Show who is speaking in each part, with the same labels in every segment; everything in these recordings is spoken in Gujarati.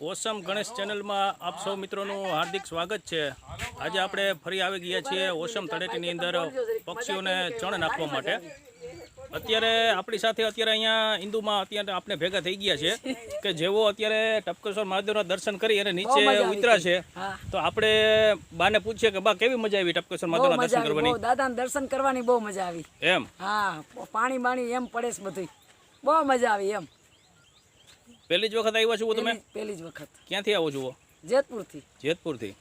Speaker 1: ઓસમ ગણેશ ચેનલમાં આપ સૌ મિત્રોનું હાર્દિક સ્વાગત છે. આજે આપણે ફરી આવી ગયા છીએ ઓસમ તળેટીની અંદર પક્ષીઓને ચણ નાખવા માટે. અત્યારે આપણી સાથે અત્યારે અહીંયા હિન્દુમાં અત્યારે આપણે ભેગા થઈ ગયા છે કે જેવો અત્યારે ટપકેશ્વર મહાદેવના દર્શન કરી અને નીચે ઉતરા છે. તો આપણે બાને પૂછીએ કે બા કેવી મજા આવી ટપકેશ્વર મહાદેવના દર્શન કરવાની?
Speaker 2: દાદાના દર્શન કરવાની બહુ મજા આવી.
Speaker 1: એમ?
Speaker 2: હા પાણી બાણી એમ પડે છે બધું બહુ મજા આવી એમ.
Speaker 1: પહેલી જ વખત આવ્યા છો તમે?
Speaker 2: પહેલી જ વખત.
Speaker 1: ક્યાંથી આવો છો?
Speaker 2: જેતપુરથી.
Speaker 1: જેતપુરથી.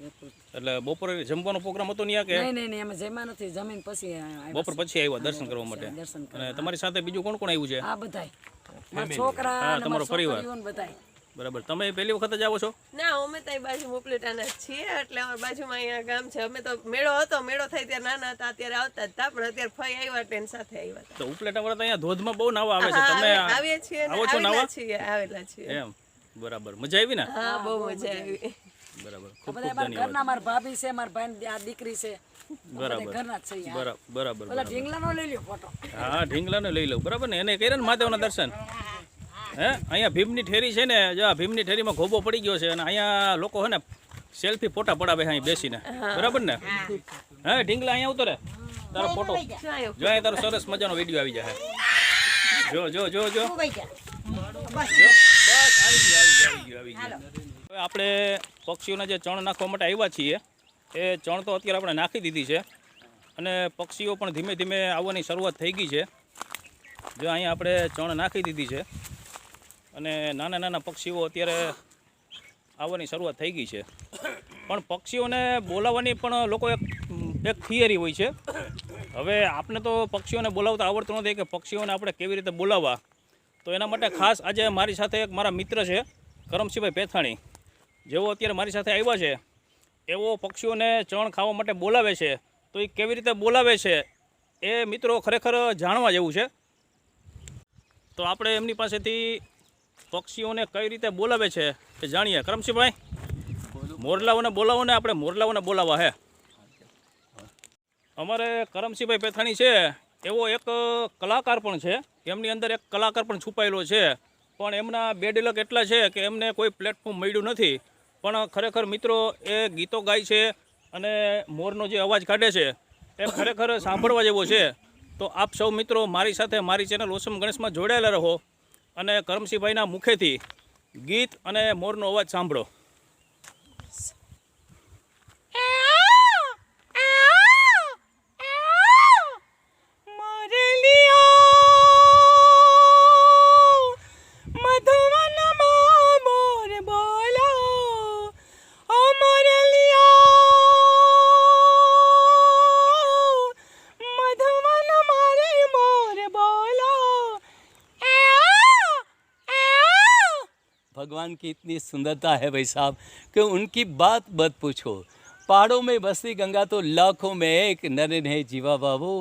Speaker 1: એટલે બપોરે જમવાનો પ્રોગ્રામ હતો ત્યાં કે?
Speaker 2: નહીં નહીં નહીં અમે જમ્યા નથી. જમીન પછી
Speaker 1: બપોર પછી આવ્યા દર્શન કરવા માટે. અને તમારી સાથે બીજું કોણ કોણ આવ્યું છે?
Speaker 2: આ બધાય. છોકરા
Speaker 1: તમારો પરિવાર.
Speaker 2: બધાય.
Speaker 1: બરાબર. તમે પહેલી વખત જ આવો છો?
Speaker 3: ના અમે તો બાજુ મોપલેટાના છીએ એટલે અમારી બાજુમાં અહીંયા ગામ છે. અમે તો મેળો હતો મેળો થાય ત્યારે નાના હતા અત્યારે આવતા જ હતા પણ અત્યારે ફઈ આવ્યા ટ્રેન સાથે આવ્યા હતા.
Speaker 1: તો ઉપલેટા વાળા તો અહીંયા ધોધમાં બહુ નાવા આવે છે. તમે
Speaker 3: આવીએ છીએ
Speaker 1: આવો છો નાવા?
Speaker 3: છીએ આવેલા છીએ.
Speaker 1: એમ. બરાબર. મજા આવી ને?
Speaker 3: હા બહુ મજા આવી.
Speaker 1: બરાબર. ખૂબ ખૂબ
Speaker 2: મારા
Speaker 1: ધન્યવાદ.
Speaker 2: ઘરના મારા ભાભી છે મારા ભાઈ આ દીકરી છે.
Speaker 1: બરાબર.
Speaker 2: ઘરના જ છે
Speaker 1: બરાબર બરાબર.
Speaker 2: ઢીંગલાનો લઈ લ્યો ફોટો.
Speaker 1: હા ઢીંગલાને લઈ લઉં. બરાબર ને? એને કર્યા ને મહાદેવના દર્શન? હે? અહીંયા ભીમની ઠેરી છે ને જો આ ભીમની ઠેરીમાં ઘોબો પડી ગયો છે અને અહીંયા લોકો છે ને સેલ્ફી ફોટા પડાવે અહીં બેસીને. બરાબર ને? હે ઢીંગલા અહીંયા ઉતરે. તારો ફોટો.
Speaker 3: જો.
Speaker 1: અહીંયા તારો સરસ મજાનો વીડિયો આવી જાય. જો જો જો જો. જો, બસ આવી ગયું આવી ગયું આવી ગયું આવી ગયું. હવે આપણે પક્ષીઓના જે ચણ નાખવા માટે આવ્યા છીએ એ ચણ તો અત્યારે આપણે નાખી દીધી છે. અને પક્ષીઓ પણ ધીમે ધીમે આવવાની શરૂઆત થઈ ગઈ છે. જો અહીંયા આપણે ચણ નાખી દીધી છે. અને નાના નાના પક્ષીઓ અત્યારે આવવાની શરૂઆત થઈ ગઈ છે. પણ પક્ષીઓને બોલાવવાની પણ લોકો એક એક થિયરી હોય છે. હવે આપણે તો પક્ષીઓને બોલાવતા આવડતું નથી કે પક્ષીઓને આપણે કેવી રીતે બોલાવવા. તો એના માટે ખાસ આજે મારી સાથે એક મારા મિત્ર છે કરમસિંહભાઈ પેથાણી. જેઓ અત્યારે મારી સાથે આવ્યા છે. એવો પક્ષીઓને ચણ ખાવા માટે બોલાવે છે. તો એ કેવી રીતે બોલાવે છે એ મિત્રો ખરેખર જાણવા જેવું છે. તો આપણે એમની પાસેથી પક્ષીઓને કઈ રીતે બોલાવે છે એ જાણીએ. કરમસિંહભાઈ મોરલાઓને બોલાવો ને આપણે મોરલાઓને બોલાવવા હે. અમારે કરમસિંહભાઈ પેથાણી છે, એવો એક કલાકાર પણ છે, એમની અંદર એક કલાકાર પણ છુપાયેલો છે, પણ એમના બેડલક એટલા છે કે એમને કોઈ પ્લેટફોર્મ મળ્યું નથી. પણ ખરેખર મિત્રો, એ ગીતો ગાય છે અને મોરનો જે અવાજ કાઢે છે, એ ખરેખર સાંભળવા જેવો છે. તો આપ સૌ મિત્રો મારી સાથે મારી ચેનલ ઓસમ ગણેશમાં જોડાયેલા રહો. અને કરમસિંહભાઈના મુખેથી ગીત અને મોરનો અવાજ સાંભળો.
Speaker 4: भगवान की इतनी सुंदरता है भाई साहब कि उनकी बात मत पूछो। पहाड़ों में बसती गंगा तो लाखों में एक नरेन है जीवा बाबू।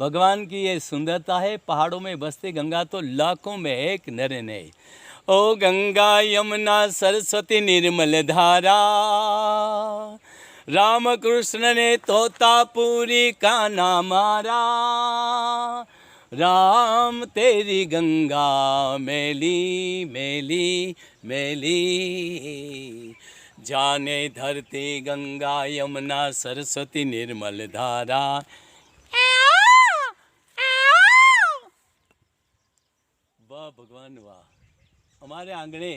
Speaker 4: भगवान की ये सुंदरता है, पहाड़ों में बसती गंगा तो लाखों में एक नरेन है। ओ गंगा यमुना सरस्वती निर्मल धारा राम कृष्ण ने तोतापुरी का नाम मारा। राम तेरी गंगा मेली मैली मैली जाने धरती गंगा यमुना सरस्वती निर्मल धारा वाह भगवान वाह हमारे आंगणे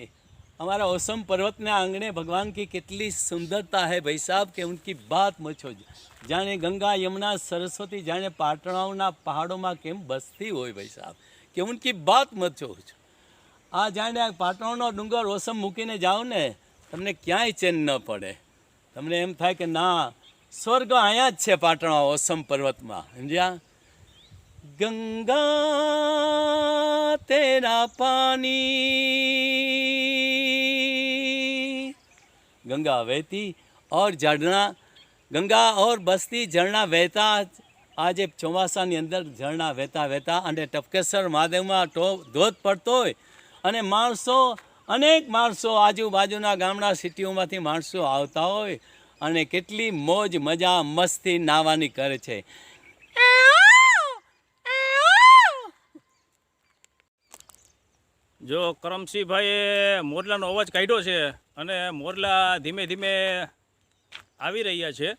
Speaker 4: हमारा ओसम पर्वतना आंगणे भगवान की कितनी सुंदरता है भाई साहब કે ઉનકી બાત મચો જાણે ગંગા યમુના સરસ્વતી જાણે પાટણાઓના પહાડોમાં કેમ બસતી હોય ભાઈ સાહેબ કે ઉનકી બાત મચો આ જાણે પાટણનો ડુંગર ઓસમ મૂકીને જાઓ ને, તમને ક્યાંય ચેન ન પડે. તમને એમ થાય કે ના, સ્વર્ગ અહીંયા જ છે પાટણ ઓસમ પર્વતમાં. સમજ્યા? ગંગા તેરા પાણી. ગંગા વહેતી ઓર ઝરણા, ગંગા ઓર બસતી ઝરણા વહેતા આજે ચોમાસાની અંદર ઝરણા વહેતા વહેતા અને ટપકેશ્વર મહાદેવમાં ટો ધોધ પડતો હોય અને માણસો, અનેક માણસો આજુબાજુના ગામડા સિટીઓમાંથી માણસો આવતા હોય અને કેટલી મોજ, મજા, મસ્તી નાવાની કરે છે.
Speaker 1: જો કરમસિંહભાઈએ મોરલાનો અવાજ કાઢ્યો છે અને મોરલા ધીમે ધીમે આવી રહ્યા છે.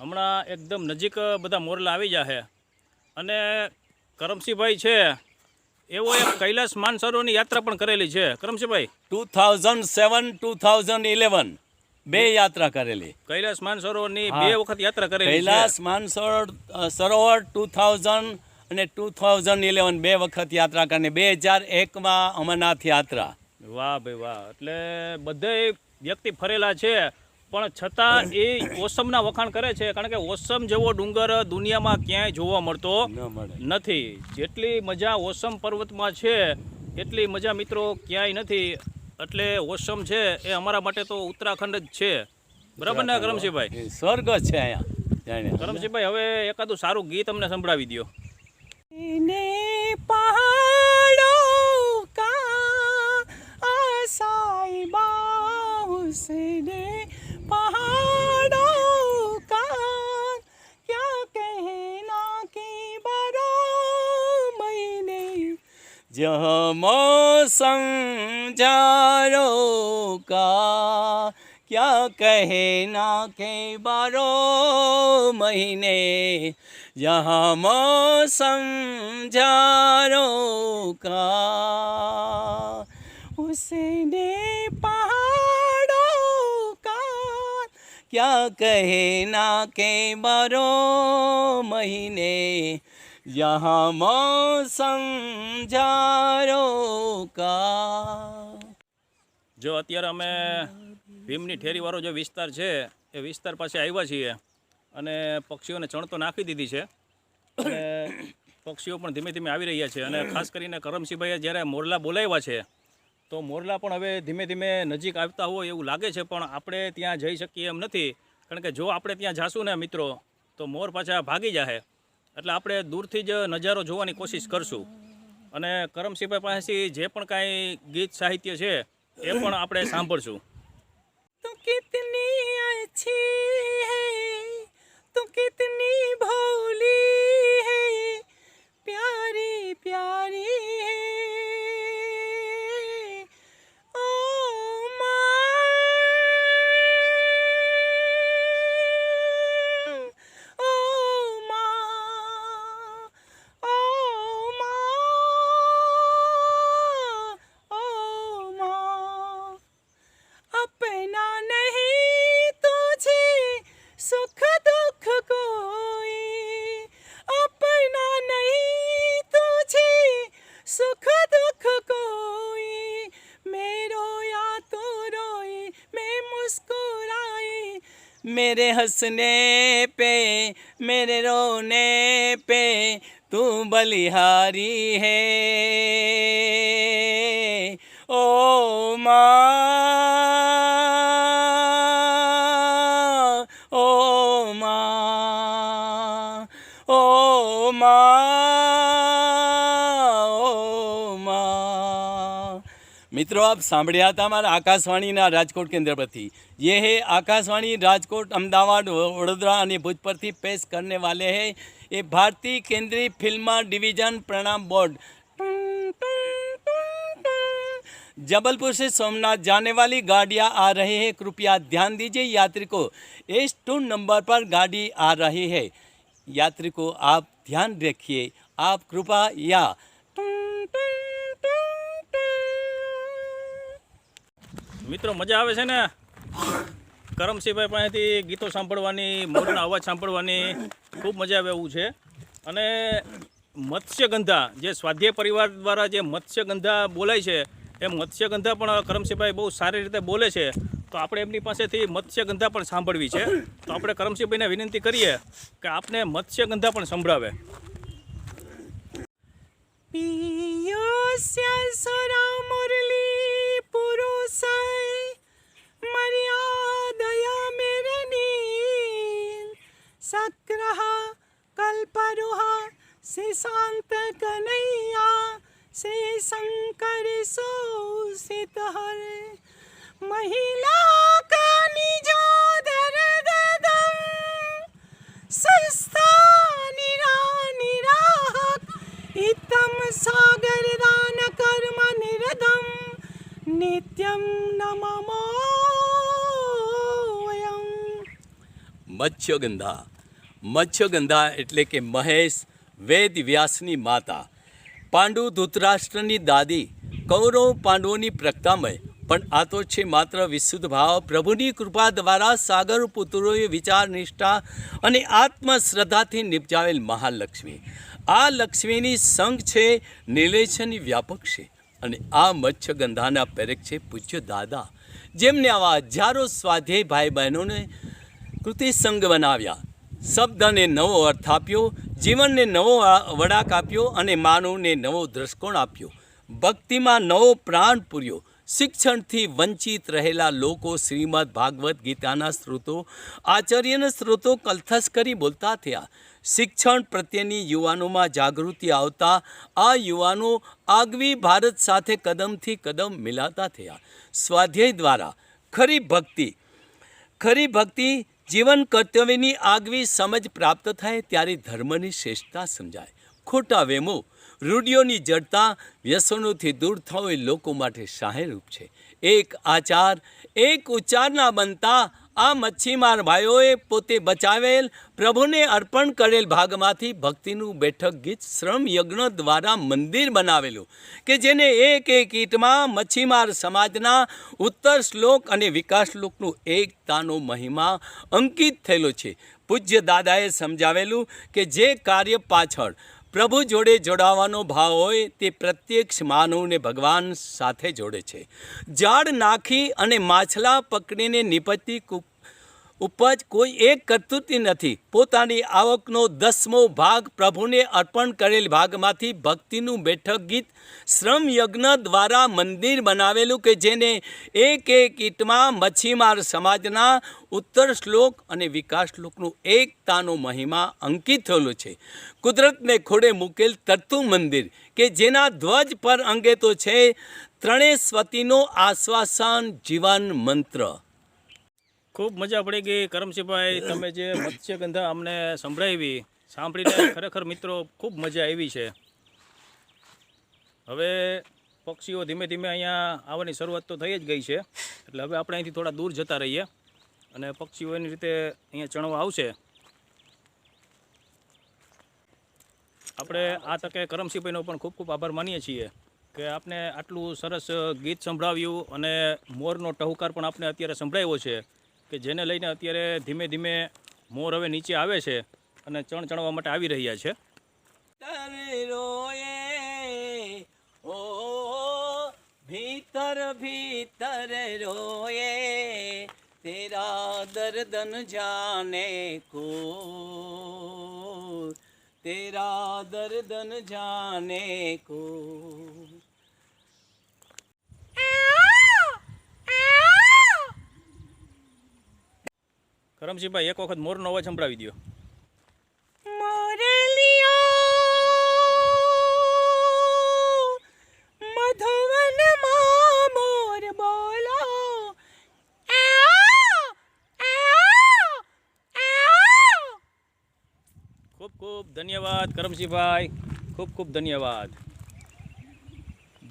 Speaker 1: હમણાં એકદમ નજીક બધા મોરલા આવી જશે અને કરમસિંહભાઈ છે એવો એક કૈલાસ માનસરોની યાત્રા પણ કરેલી છે. Karamsinhbhai
Speaker 4: two thousand seven two thousand eleven બે યાત્રા કરેલી.
Speaker 1: કૈલાસ માનસરોવરની બે વખત યાત્રા કરેલી
Speaker 4: કૈલાસ માનસરોવર સરોવર ટુ થાઉઝન્ડ અને ટુ થાઉઝન્ડ ઇલેવન બે વખત યાત્રા કરીને બે હજાર એકમાં અમરનાથ યાત્રા.
Speaker 1: વાહ ભાઈ વાહ. એટલે બધે વ્યક્તિ ફરેલા છે. પણ છતાં એ ઓસમના વખાણ કરે છે કારણ કે ઓસમ જેવો ડુંગર દુનિયામાં ક્યાંય જોવા મળતો નથી. જેટલી મજા ઓસમ પર્વતમાં છે એટલી મજા મિત્રો ક્યાંય નથી. એટલે ઓસમ છે એ અમારા માટે તો ઉત્તરાખંડ જ છે. બરાબર ને કરમસિંહભાઈ
Speaker 4: સ્વર્ગ છે અહીંયા
Speaker 1: કરમસિંહભાઈ હવે એકાદું સારું ગીત અમને સંભળાવી દો
Speaker 2: પહાડો કા આસાઈ બાઉસને
Speaker 4: जहाँ मौसम जारो का क्या कहना के बारह महीने यहाँ मौसम जारो का
Speaker 2: उसने पहाड़ों का
Speaker 4: क्या कहना के बारह महीने यहाँ मौसम जारो का
Speaker 1: જો અત્યારે અમે ભીમની ઠેરીવાળો જે વિસ્તાર છે એ વિસ્તાર પાસે આવ્યા છીએ અને પક્ષીઓને ચણ તો નાખી દીધી છે અને પક્ષીઓ પણ ધીમે ધીમે આવી રહ્યા છે અને ખાસ કરીને કરમસિંહભાઈએ જ્યારે મોરલા બોલાવ્યા છે તો મોરલા પણ હવે ધીમે ધીમે નજીક આવતા હોય એવું લાગે છે પણ આપણે ત્યાં જઈ શકીએ એમ નથી કારણ કે જો આપણે ત્યાં જાશું ને મિત્રો તો મોર પાછા ભાગી જાય એટલે આપણે દૂરથી જ નજારો જોવાની કોશિશ કરશું. અને કરમસિંહભાઈ પાસેથી જે પણ કાંઈ ગીત સાહિત્ય છે, એ પણ આપણે સાંભળશું.
Speaker 2: તો કિતની અચ્છી
Speaker 4: मेरे हंसने पे मेरे रोने पे तू बलिहारी है મિત્રો આપ સાંભળ્યા હતા हमारा આકાશવાણીના રાજકોટ કેન્દ્ર પરથી ये है आकाशवाणी राजकोट अहमदाबाद वडोदरा અને ભુજ પરથી पेश करने वाले हैं ये भारतीय केंद्रीय फिल्म डिवीजन प्रणाम बोर्ड जबलपुर से सोमनाथ जाने वाली गाड़ियां आ रही है कृपया ध्यान दीजिए यात्री को एस टू नंबर पर गाड़ी आ रही है यात्री को आप ध्यान रखिए आप कृपया या
Speaker 1: મિત્રો, મજા આવે છે ને? કરમસિંહભાઈ પાસેથી ગીતો સાંભળવાની, મોરના અવાજ સાંભળવાની ખૂબ મજા આવે એવું છે. અને મત્સ્યગંધા, જે સ્વાધ્યાય પરિવાર દ્વારા જે મત્સ્યગંધા બોલાય છે, એ મત્સ્યગંધા પણ કરમસિંહભાઈ બહુ સારી રીતે બોલે છે. તો આપણે એમની પાસેથી મત્સ્યગંધા પણ સાંભળવી છે. તો આપણે કરમસિંહભાઈને વિનંતી કરીએ કે આપને મત્સ્યગંધા પણ સંભળાવે.
Speaker 2: પિયો નિત્યમ નમમોયમ
Speaker 4: મત્સ્યગંધા. મત્સ્યગંધા એટલે કે મહેશ, વેદ વ્યાસની માતા. પાંડુ ધૂતરાષ્ટ્રની દાદી, કૌરવ પાંડવોની પ્રગટામય. પણ આ તો છે માત્ર વિશુદ્ધ ભાવ. પ્રભુની કૃપા દ્વારા સાગર પુત્રોએ વિચાર, નિષ્ઠા અને આત્મશ્રદ્ધાથી નિપજાવેલ મહાલક્ષ્મી. આ લક્ષ્મીની સંઘ છે, નિલેશની વ્યાપક છે અને આ મત્સ્યગંધાના પ્રેરક છે પૂજ્ય દાદા, જેમને આવા હજારો સ્વાધ્યાય ભાઈ બહેનોને કૃતિ સંગ બનાવ્યા. શબ્દને નવો અર્થ આપ્યો, જીવનને નવો વળાક આપ્યો અને માનવને નવો દ્રષ્ટિકોણ આપ્યો. ભક્તિમાં નવો પ્રાણ પૂર્યો. શિક્ષણથી વંચિત રહેલા લોકો શ્રીમદ ભાગવત ગીતાના સ્ત્રોતો આચાર્યના સ્ત્રોતો કલથસ કરી બોલતા થયા. શિક્ષણ પ્રત્યેની યુવાનોમાં જાગૃતિ આવતા, આ યુવાનો આગવી ભારત સાથે કદમથી કદમ મિલાતા થયા. સ્વાધ્યાય દ્વારા ખરી ભક્તિ ખરી ભક્તિ જીવન કર્તવ્યની આગવી સમજ પ્રાપ્ત થાય ત્યારે ધર્મની શ્રેષ્ઠતા સમજાય. ખોટા વેમો રૂઢિઓની જડતા વ્યસનોથી દૂર થવો એ લોકો માટે સહાયરૂપ છે. એક આચાર, એક ઉચ્ચારના બનતા આ મચ્છીમાર ભાઈઓએ પોતે બચાવેલ, પ્રભુને અર્પણ કરેલ ભાગમાંથી ભક્તિનું બેઠક ગીત શ્રમ યજ્ઞ દ્વારા મંદિર બનાવેલું, કે જેને એક એક ઈટમાં મચ્છીમાર સમાજના ઉત્તર શ્લોક અને વિકાસ શ્લોકનું એકતાનો મહિમા અંકિત થયેલો છે. પૂજ્ય દાદાએ સમજાવેલું કે જે કાર્ય પાછળ પ્રભુ જોડે જોડાવાનો ભાવ હોય તે પ્રત્યક્ષ માનવને ભગવાન સાથે જોડે છે. ઝાડ નાખી અને માછલા પકડીને નિપજતી કુ- ઉપજ કોઈ એક કરતુતી નથી. પોતાની આવકનો દસમો ભાગ પ્રભુને અર્પણ કરેલ ભાગમાંથી ભક્તિનું બેઠક ગીત શ્રમ યજ્ઞ દ્વારા મંદિર બનાવેલું કે જેને એક એક ઈટમાં મચ્છીમાર સમાજના ઉત્તર શ્લોક અને વિકાસ શ્લોકનું એકતાનો મહિમા અંકિત થયેલો છે. કુદરતને ખોડે મૂકેલ તરતું મંદિર કે જેના ધ્વજ પર અંગે તો છે ત્રણેય સ્વતીનો આશ્વાસન જીવન મંત્ર.
Speaker 1: ખૂબ મજા પડી ગઈ. કરમસિંહભાઈ તમે જે મત્સ્યગંધા અમને સંભળાવી સાંભળીને ખરેખર મિત્રો ખૂબ મજા આવી છે. હવે પક્ષીઓ ધીમે ધીમે અહીંયા આવવાની શરૂઆત તો થઈ જ ગઈ છે. એટલે હવે આપણે અહીંથી થોડા દૂર જતા રહીએ અને પક્ષીઓ એની રીતે અહીંયા ચણવા આવશે. આપણે આ તકે કરમસિંહભાઈનો પણ ખૂબ ખૂબ આભાર માનીએ છીએ કે આપને આટલું સરસ ગીત સંભળાવ્યું અને મોરનો ટહુકાર પણ આપણે અત્યારે સંભળાવ્યો છે. કે જેને લઈને અત્યારે ધીમે ધીમે મોર હવે નીચે આવે છે અને ચણ ચણવા માટે આવી રહ્યા છે.
Speaker 4: ભીતર ભીતર રોયે, તેરા દર્દન જાને કો તેરા દર્દન જાને કો
Speaker 1: કરમસિંહભાઈ એક વખત મોરનો અવાજ સંભળાવી દો
Speaker 3: મધુવનમાં મોર બોલો.
Speaker 1: ખૂબ ખૂબ ધન્યવાદ કરમસિંહભાઈ ખૂબ ખૂબ ધન્યવાદ.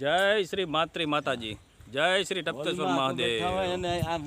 Speaker 1: જય શ્રી માત્રી માતાજી જય શ્રી ટપ્તેશ્વર મહાદેવ.
Speaker 4: અને આ